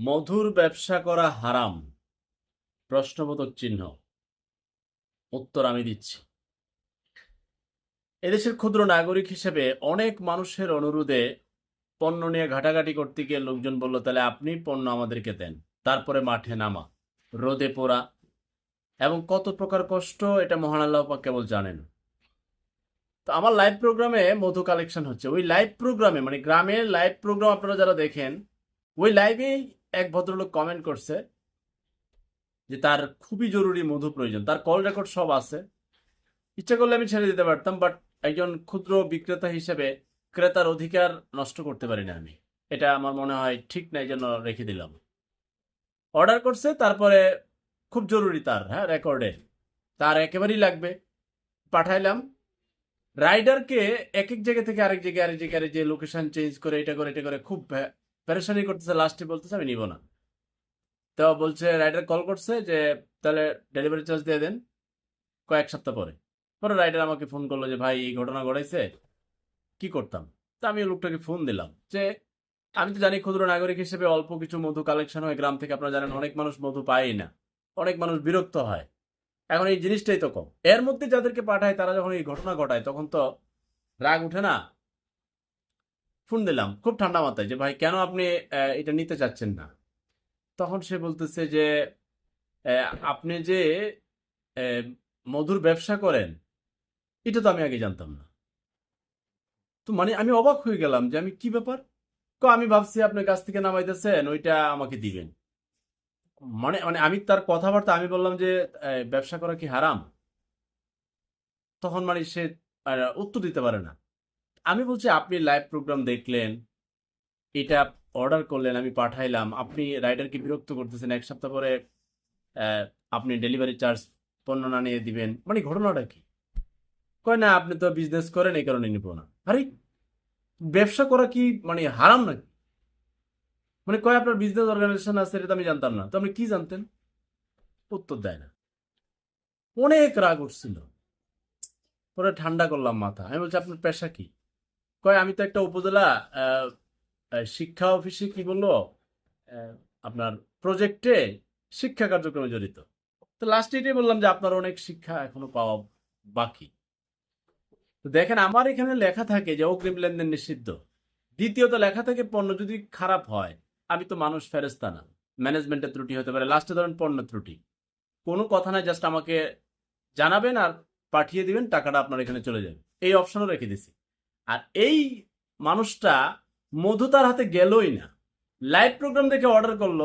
মধুর ব্যবসা করা হারাম। প্রশ্নবোধক চিহ্ন। উত্তর আমি দিচ্ছি। এদেশের ক্ষুদ্র নাগরিক হিসেবে অনেক মানুষের অনুরোধে পণ্য নিয়ে ঘাটাঘাটি করতে গিয়ে লোকজন বলল, তাহলে আপনি পণ্য আমাদেরকে দেন। তারপরে মাঠে নামা, রোদে পোড়া এবং কত প্রকার কষ্ট এটা মহান আল্লাহ কেবল জানেন। তো আমার লাইভ প্রোগ্রামে মধু কালেকশন হচ্ছে। ওই লাইভ প্রোগ্রামে মানে গ্রামের লাইভ প্রোগ্রাম আপনারা যারা দেখেন, ওই লাইভেই এক ভদ্রলোক কমেন্ট করছে যে তার খুবই জরুরি মধু প্রয়োজন। তার কল রেকর্ড সব আছে। ইচ্ছা করলে আমি ছেড়ে দিতে পারতাম বাট একজন ক্ষুদ্র বিক্রেতা হিসেবে ক্রেতার অধিকার নষ্ট করতে পারি না আমি। এটা আমার মনে হয় ঠিক না এই জন্য রেখে দিলাম। অর্ডার করছে, তারপরে খুব জরুরি তার হ্যাঁ রেকর্ডে তার একেবারেই লাগবে। পাঠাইলাম। রাইডারকে এক এক জায়গা থেকে আরেক জায়গায় আরেক জায়গায় যে লোকেশন চেঞ্জ করে, এটা করে এটা করে খুব পেরেশানি করতেছে লাস্টে বলতেছে, আমি নিব না। তো বলছে, রাইডার কল করছে যে, তাহলে ডেলিভারি চার্জ দিয়ে দেন কয়েক সপ্তাহ পরে। পরে রাইডার আমাকে ফোন করল যে, ভাই, এই ঘটনা ঘটাইছে, কি করতাম? তা আমি লোকটাকে ফোন দিলাম যে, আমি তো জানি ক্ষুদ্র নাগরিক হিসেবে অল্প কিছু মধু কালেকশন হয়। গ্রাম থেকে আপনারা জানেন, অনেক মানুষ মধু পায়ই না। অনেক মানুষ বিরক্ত হয়। এখন এই জিনিসটাই তো কম। এর মধ্যে যাদেরকে পাঠায়, তারা যখন এই ঘটনা ঘটায়, তখন তো রাগ উঠে না? ফোন দিলাম, খুব ঠান্ডা মাথায়, যে ভাই কেন আপনি এটা নিতে চাচ্ছেন না? তখন সে বলতেছে যে আপনি যে মধুর ব্যবসা করেন, এটা তো আমি আগে জানতাম না। তো মানে আমি অবাক হয়ে গেলাম যে আমি কি ব্যাপার? তো আমি ভাবছি আপনার কাছ থেকে নামাইতেছেন, ওইটা আমাকে দিবেন। মানে মানে আমি তার কথাবার্তা, আমি বললাম যে ব্যবসা করা কি হারাম? তখন মানে সে উত্তর দিতে পারে না। আমি বলছি, আপনি লাইভ প্রোগ্রাম দেখলেন, এটা অর্ডার করলেন, আমি পাঠাইলাম, আপনি রাইডারকে বিরক্ত করতেছেন, এক সপ্তাহ পরে আপনি ডেলিভারি চার্জ পণ্য না নিয়ে দিবেন মানে ঘটনাটা কি? কয়, না, আপনি তো বিজনেস করেন, এই কারণে নিব না। আরে, ব্যবসা করা কি মানে হারাম নাকি? মানে কয়, আপনার বিজনেস অর্গানাইজেশন আছে, এটা আমি জানতাম না। তো আপনি কি জানতেন? উত্তর দেয় না। অনেক রাগ উঠছিল। পরে ঠান্ডা করলাম মাথা। আমি বলছি, আপনার পেশা কি? কয়, আমি তো একটা উপজেলা শিক্ষা অফিসে কি বলল আপনার প্রজেক্টে শিক্ষা কার্যক্রমে জড়িত। তো লাস্ট এটাই বললাম যে আপনার অনেক শিক্ষা এখনও পাওয়া বাকি। তো দেখেন, আমার এখানে লেখা থাকে যে অগ্রিম লেনদেন নিষিদ্ধ। দ্বিতীয়ত লেখা থাকে, পণ্য যদি খারাপ হয়, আমি তো মানুষ ফেরেস্তা না। ম্যানেজমেন্টের ত্রুটি হতে পারে লাস্টে ধরেন পণ্য ত্রুটি। কোনো কথা নাই জাস্ট আমাকে জানাবেন আর পাঠিয়ে দিবেন, টাকাটা আপনার এখানে চলে যাবে। এই অপশনও রেখে দিছি। আর এই মানুষটা মধু তার হাতে গেলই না। লাইভ প্রোগ্রাম দেখে অর্ডার করল,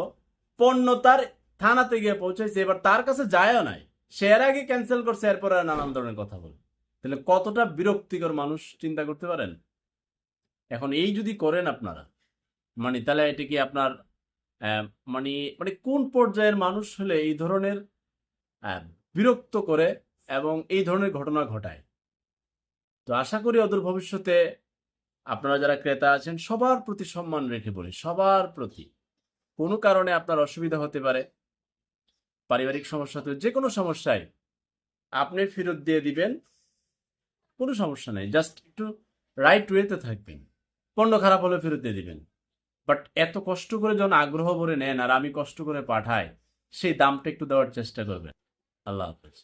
পণ্য তার থানাতে গিয়ে পৌঁছাইছে, এবার তার কাছে যায়ও নাই। সে এর আগে ক্যান্সেল করছে, এরপরে নানান ধরনের কথা বলে। তাহলে কতটা বিরক্তিকর মানুষ চিন্তা করতে পারেন? এখন এই যদি করেন আপনারা মানে তাহলে এটা কি আপনার মানে মানে কোন পর্যায়ের মানুষ হলে এই ধরনের বিরক্ত করে এবং এই ধরনের ঘটনা ঘটায়? তো আশা করি অদূর ভবিষ্যতে আপনারা যারা ক্রেতা আছেন, সবার প্রতি সম্মান রেখে বলি, সবার প্রতি। কোনো কারণে আপনার অসুবিধা হতে পারে, পারিবারিক সমস্যা হতে যে কোনো সমস্যায় আপনি ফেরত দিয়ে দিবেন, কোনো সমস্যা নেই জাস্ট একটু রাইট ওয়েতে থাকবেন। পণ্য খারাপ হলে ফেরত দিয়ে দিবেন। বাট এত কষ্ট করে যখন আগ্রহ ভরে নেন আর আমি কষ্ট করে পাঠাই, সেই দামটা একটু দেওয়ার চেষ্টা করবেন। আল্লাহ হাফেজ।